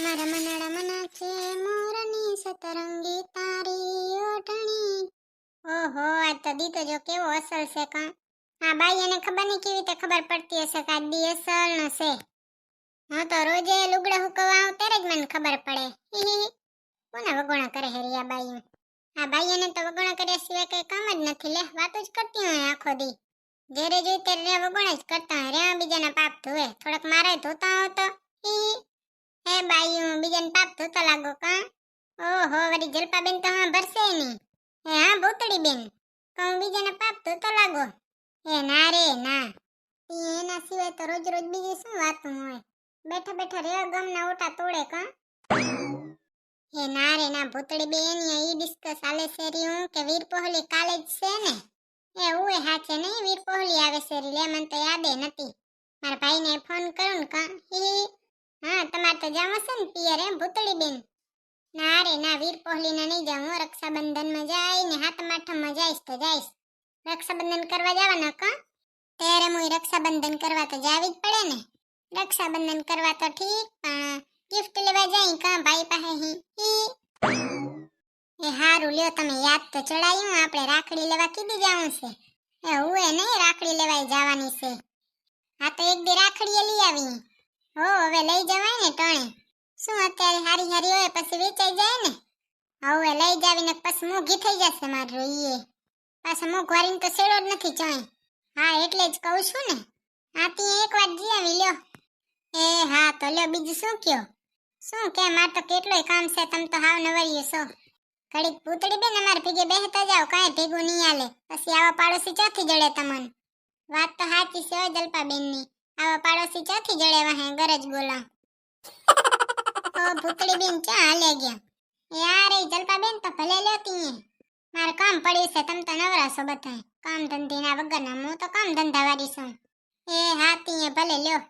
મનાડા મના છે મોરની સતરંગી તારી ઓઢણી ઓહો આ તો દીતો જો કેવો અસલ છે કા આ બાઈ એને ખબર નહીં કેવી રીતે ખબર પડતી હશે કે આ દી અસલ નો છે હું તો રોજે લુગડા હુકવા આવું ત્યારે જ મને ખબર પડે. કોના વગોણા કરે હેરી આ બાઈ આ બાઈઓને તો વગોણા કર્યા સિવાય કઈ કામ જ નથી લે વાતો જ કરતી હોય આખો દી જ્યારે જોઈ ત્યારે વગોણા જ કરતા હોય રે બીજાના પાપ ધોવે થોડાક મારે ધોતા હો તો હી બાઈ, હું બીજાને પાપ ધોતો લાગો કા? ઓહો, વળી જલપાબેન તો હા ભરશે નહીં. હે હા ભૂતળી બેન કહું બીજાને પાપ ધોતો લાગો? હે ના રે, ના. એના સિવાય તો રોજ રોજ બીજી શું વાતું હોય? બેઠા બેઠા રેવા ગામના ઓટા તોડે કા? હે ના રે, ના ભૂતળી બેન એ ડિસ્કસ આલે શેરી હું કે વીર પહોલી કાલે જ છે ને? એ ઉએ હાચે નહીં, વીર પહોલી આવે છે લે મને તો યાદે નથી. મારા ભાઈને ફોન કરું ને કા? હી. તમારે તો જાવ છે ને પિયર એમ ભૂતળી બેન ના રે, ના, વીર પહોલી ના નહીં જાઉં રક્ષાબંધન રક્ષાબંધનમાં જાય ને હાથમ આઠમમાં જઈશ તો જઈશ. રક્ષાબંધન કરવા જવાના કા ત્યારે હું રક્ષાબંધન કરવા તો જાવી જ પડે ને. રક્ષાબંધન કરવા તો ઠીક, પણ ગિફ્ટ લેવા જાય કા ભાઈ પાસે હી. એ હારું, લ્યો, તમે યાદ તો ચડાયું, આપણે રાખડી લેવા કીધી જવું છે. એ હું એ નહીં રાખડી લેવાય જવાની છે. હા, તો એક દી રાખડીએ લઈ આવી. હો, હવે લઈ જવાય ને ટણે. શું અત્યારે હારી હારી હોય પછી વેચાઈ જાય ને? હવે લઈ જાવીને પછી મોઘી થઈ જશે મારે ઈએ પાછા મોઘવારીને તો સેડો જ નથી ચોય. હા, એટલે જ કહું છું ને. હા, તી એક વાર જી આવી લ્યો. એ, હા, તો લ્યો, બીજું શું કયો? શું કે, માર તો કેટલોય કામ છે, તમ તો હાવ નવરીએ છો. ઘડીક પૂતળી બેન અમારે ભેગે બેહતા જાવ કાંઈ ભેગું નહીં આલે પછી આવા પાડોશી ચોથી જડે તમને. વાત તો સાચી છે જલપા બેનની આવા પાડોશી ચોથી જડે વાહે ગરજ બોલા. ઓ ભૂતળી બેન ક્યાં હાલે ગયા? યાર એ જલપા બેન તો ભલે લેતી હે. મારે કામ પડ્યું છે તમ તો નવરા છો બધા કામ ધંધીના વગરના હું તો કામ ધંધા વાળી છું. એ હાતી હે ભલે લ્યો.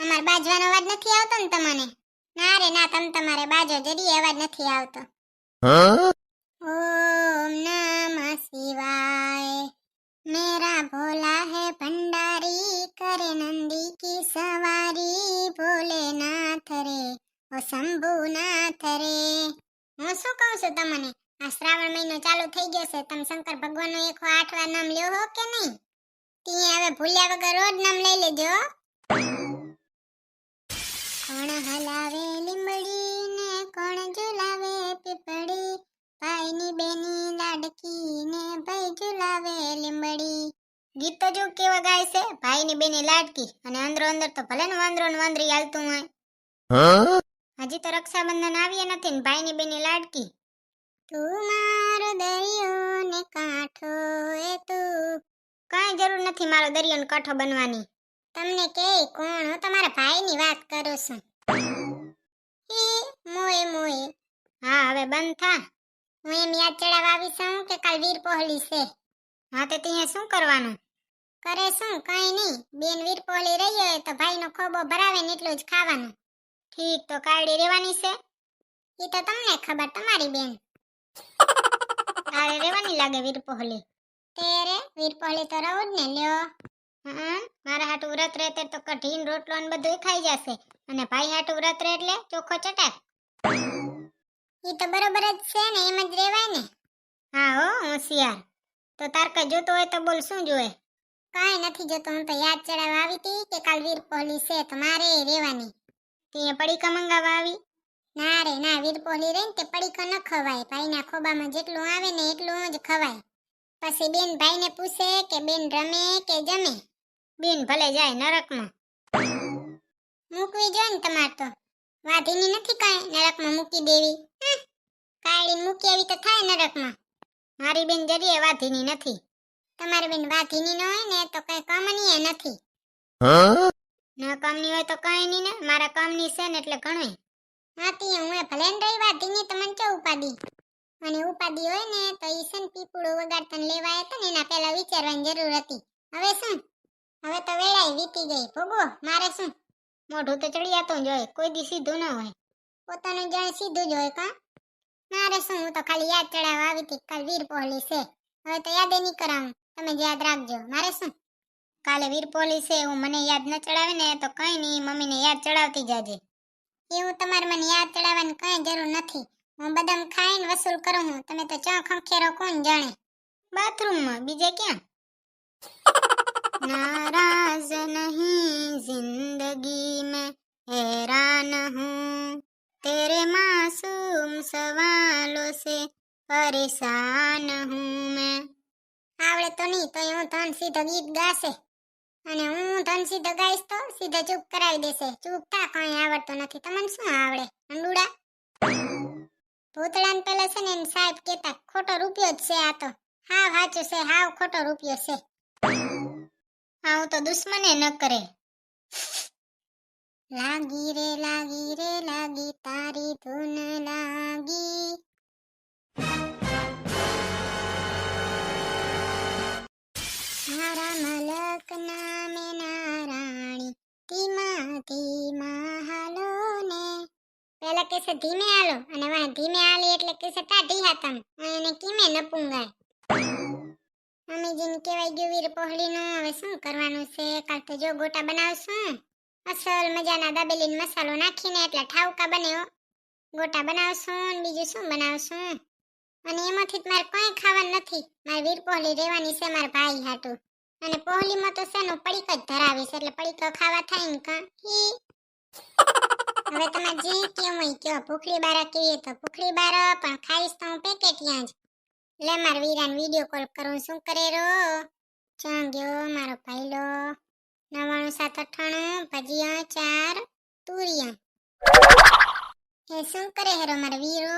અમાર બાજવાનો અવાજ નથી આવતો ને તમને? ના રે ના તમ તમારે બાજો જરી અવાજ નથી આવતો. ઓમ નમઃ શિવાય. मेरा भोला है भंडारी करे नंदी की सवारी भोलेनाथ रे ઓ શંભુનાથ રે હું શું કહું છું તમને આ શ્રાવણ મહિનો ચાલુ થઈ ગયો છે તમે શંકર ભગવાનનો એકસો આઠ વાર નામ લ્યો હો કે નહીં ત્યાં હવે ભૂલ્યા વગર રોજ નામ લઈ લેજો હો. કોણ હલાવે લીંબડી ને કોણ ઝુલાવે પીપળી ભાઈની બેની લાડકી ને ભાઈ ઝુલાવે લીંબડી. ગીત તો જો કેવા ગાય છે ભાઈની બેની લાડકી. અને અંદરો અંદર તો ભલે ને વાંદરો ને વાંદરી હાલતું હોય. હજી તો રક્ષાબંધન આવ્યા નથી ને ભાઈની બેની લાડકી. તું મારો દરિયો ને કાંઠો એ તું. કાંઈ જરૂર નથી મારો દરિયો ને કાંઠો બનવાની. તમને કે કોણ? હું તમારા ભાઈ ની વાત કરું છું. એ મોએ મોએ. હા હવે બંધ થા. હું એમ યાદ ચડાવવા આવી છું કે કાલ વીર પહોળી છે. હા, તે ત્યાં શું કરવાનું? કરે શું? કઈ નહીં. બેન વીરપોલી રહી હોય તો ભાઈનો ખોબો ભરાવે ને એટલું જ ખાવાનું. ઠીક તો કાળી રહેવાની છે. એ તો તમને ખબર, તમારી બેન. કાળે રહેવાની લાગે વીરપોહલી. તે રે, વીરપોહલી તો રહું જ ને, લ્યો. હમ મારા હાટુ વ્રત રહે તો કઢીન રોટલો ને બધું ખાઈ જશે. અને ભાઈ હાટુ વ્રત રહે એટલે ચોખ્ખો ચટાક એ તો બરોબર જ છે ને, એમ જ રેવાય ને. હા હો, હોશિયાર. તો તાર કઈ જોતો હોય તો બોલ શું જોવે? કાંઈ નથી જોતો. હું તો યાદ ચડાવવા આવી હતી કે કાલ વીર પહોળી છે તો મારે રેવાની તે પડીકા મંગાવવા આવી? ના રે, ના. વીર પહોળી રહી ને તે પડીકા ન ખવાય. ભાઈના ખોબામાં જેટલું આવે ને એટલું જ ખવાય. પછી બેન ભાઈને પૂછે કે બેન રમે કે જમે? બેન ભલે જાય નરકમાં. મૂકવી જોઈએ ને તમાર તો. વાધીની નથી કાંઈ નરકમાં મૂકી દેવી. કાળી મૂકી આવી તો થાય નરકમાં. મારી બેન જરીએ વાધીની નથી. તમારી બેન વાધીની ન હોય ને તો કઈ કામની નથી. ન કામની હોય તો કઈ નહીં ને મારા કામની છે ને એટલે ઘણું હાથી હું એ ભલે ને રહી વાધીની તો કે ઉપાદી અને ઉપાદી હોય ને તો ઈ છે ને પીપળું વગાડતા લેવા આવ્યા ને એના પહેલા વિચારવાની જરૂર હતી. હવે શું? હવે તો વેળાય વીતી ગઈ. ભોગવો મારે શું? મોઢું તો ચડિયાતું જ હોય કોઈ દી સીધું ન હોય. પોતાનું જાણ સીધું જ હોય કા? મારે શું હું તો ખાલી યાદ ચડાવવા આવી હતી કાલ વીર પહોળી છે હવે તો યાદ નહીં કરાવું તમે જ યાદ રાખજો મારે શું કાલે વીર પહોળી છે હું મને યાદ ન ચડાવે ને તો કઈ નહીં મમ્મીને યાદ ચડાવતી જાજે એવું તમારે મને યાદ ચડાવવાની કઈ જરૂર નથી હું બદામ ખાઈને વસૂલ કરું હું તમે તો ચા ખંખેરો કોણ જાણે બાથરૂમમાં બીજે ક્યાં नाराज नहीं जिंदगी में हैरान हूँ तेरे मासूम सवालों से परेशान हूँ मैं આવડે તો નહીં તો હું ધન સીધો ગીત ગાશે અને હું ધન સીધો ગાઈશ તો સીધો ચૂપ કરાવી દેશે ચૂપ થા કઈ આવડતું નથી તમને શું આવડે અંડુડા ભૂતળાને પેલા છે ને એને સાહેબ કેતા ખોટો રૂપિયો જ છે આ તો હાવ સાચું છે હાવ ખોટો રૂપિયો છે હા હું તો દુશ્મને ન કરે લાગી રે લાગી રે, લાગી તારી ધૂન લાગી. મારા મલક નામે નારાણી ધીમા ધીમા હાલો ને. પેલા કેસે ધીમે હાલો, અને વાહ ધીમે હાલી, એટલે કેસે ટાઢી હાતમ અને કીમે નપુંગાય મમ્મીજીને કહેવાય, ગયું વીર પહોળીનું, હવે શું કરવાનું છે? કાલ તો જો ગોટા બનાવશું. અસલ મજાના દાબેલીન મસાલો નાખીને એટલે ઠાવકા બન્યો ગોટા બનાવશું બીજું શું બનાવશું? અને એમાંથી મારે કંઈ ખાવાનું નથી. મારે વીર પહોળી રહેવાની છે મારા ભાઈ હાટું. અને પહોળીમાં તો શેનું પડીક જ ધરાવીશ એટલે પડીકો ખાવા થાય ને કાં? હી હવે તમે જે કેવું હોય કયો, ભૂખડી બારા કહીએ તો ભૂખડી બારા, પણ ખાઈશ તો હું પેકેટિયા જ. લે મારા વીરાને વીડિયો કોલ કરું, શું કરે રો ચાં ગયો મારો ભાઈલો. નવાણું સાત અઠ્ઠાણું, ભજીયા ચાર, તુરિયા. એ શું કરે હેરો મારો વીરો?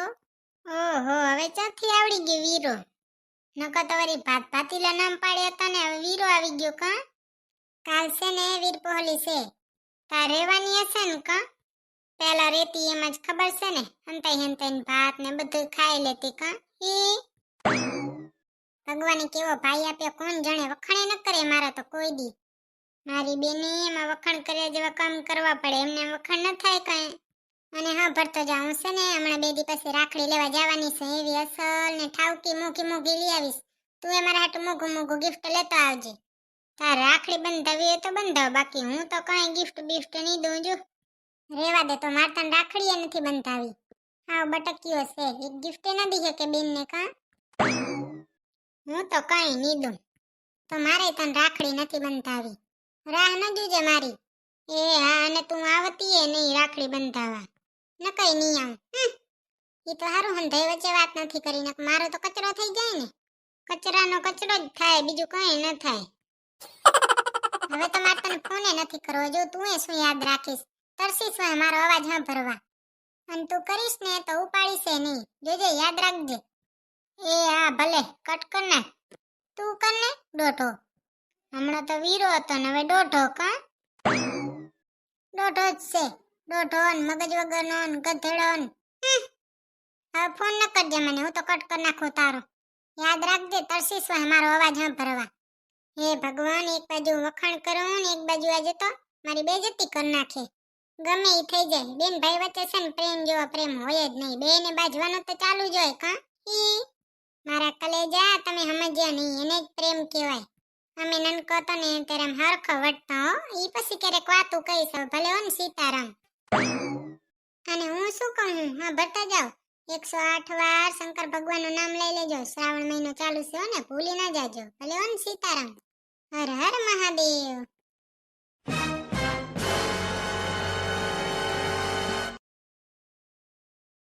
ઓહો, હવે ચાથી આવડી ગયો વીરો? નકો તો વળી ભાત ભાતીલા નામ પાડ્યા હતા ને, હવે વીરો આવી ગયો કા? કાલ છે ને વીર પહોલી છે. તાર રહેવાની હશે ને કા? પેલા રેતી એમ જ ખબર છે ને, હંતાઈ હંતાઈ ભાત ને બધું ખાઈ લેતી કા? એ ભગવાને કેવો ભાઈ આપ્યો, કોણ જાણે વખાણે ન કરે મારા તો કોઈ દી. મારી બેને એમાં વખાણ કર્યા જેવા કામ કરવા પડે. એમને વખાણ ન થાય કઈ. અને હા, ભરતો જાઉં છે ને હમણાં બે દી પછી રાખડી લેવા જવાની છે. એવી અસલ ને ઠાવકી મોઘી મોઘી લઈ આવીશ. તું એ મારા હાટું મોઘું મોઘું ગિફ્ટ લેતો આવજે. તાર રાખડી બંધાવી હોય તો બંધાવ. બાકી હું તો કઈ ગિફ્ટ બિફ્ટ નહીં દઉં, જો. રેવા દે તો માર તને રાખડી એ નથી બંધાવી. હા બટકીઓ છે. એક ગિફ્ટ નથી દી કે બેન ને કા? હું તો કઈ નહીં દઉં. તો મારે તને રાખડી નથી બંધાવી. રાહ ન જોજે મારી. એ હા, અને તું આવતી એ નહીં રાખડી બંધાવા. ન કઈ નહીં આવું એ તો હારું હંધાઈ વચ્ચે વાત નથી કરી મારો તો કચરો થઈ જાય ને. કચરાનો કચરો જ થાય, બીજું કઈ ન થાય. હવે તો મારે તને ફોને નથી કરવો. જો તું એ શું યાદ રાખીશ? તરસીશ હોય મારો અવાજ હા ભરવા. અને તું કરીશ ને તો ઉપાડીશ નહીં. જોજે, યાદ રાખજે. એ, હા, ભલે. કટ કર તું કર ને, દોઢો. હમણાં તો વીરો હતો ને હવે દોઢો કા દોઢો જ છે. દોઢો ને, મગજ વગરનો ને ગધેડો ને. હવે ફોન ન કરજે મને, હું તો કટ કર નાખું તારો. યાદ રાખજે તરસીશ હોય મારો અવાજ સાંભળવા. હે ભગવાન, એક બાજુ વખાણ કરું ને એક બાજુ આજે તો મારી બેજતી કરી નાખે. ગમે એ થઈ જાય. બેન ભાઈ વચ્ચે છે ને પ્રેમ જેવો પ્રેમ હોય જ નહીં. બે ને બાજવાનું તો ચાલુ જ હોય, કા. મારા કલેજા, તમે સમજ્યા નહીં. એને જ પ્રેમ કહેવાય. અમે નનકો ને ત્યારે હરખો વટતો ઈ પછી ક્યારેક વાતું કહીશ ભલે હો સીતારામ. અને હું શું કહું હા? ભરતા જાઓ. એકસો આઠ વાર શંકર ભગવાનનું નામ લઈ લેજો. શ્રાવણ મહિનો ચાલુ છે ને, ભૂલી ના જાજો. ભલે હો સીતારામ. હર હર મહાદેવ.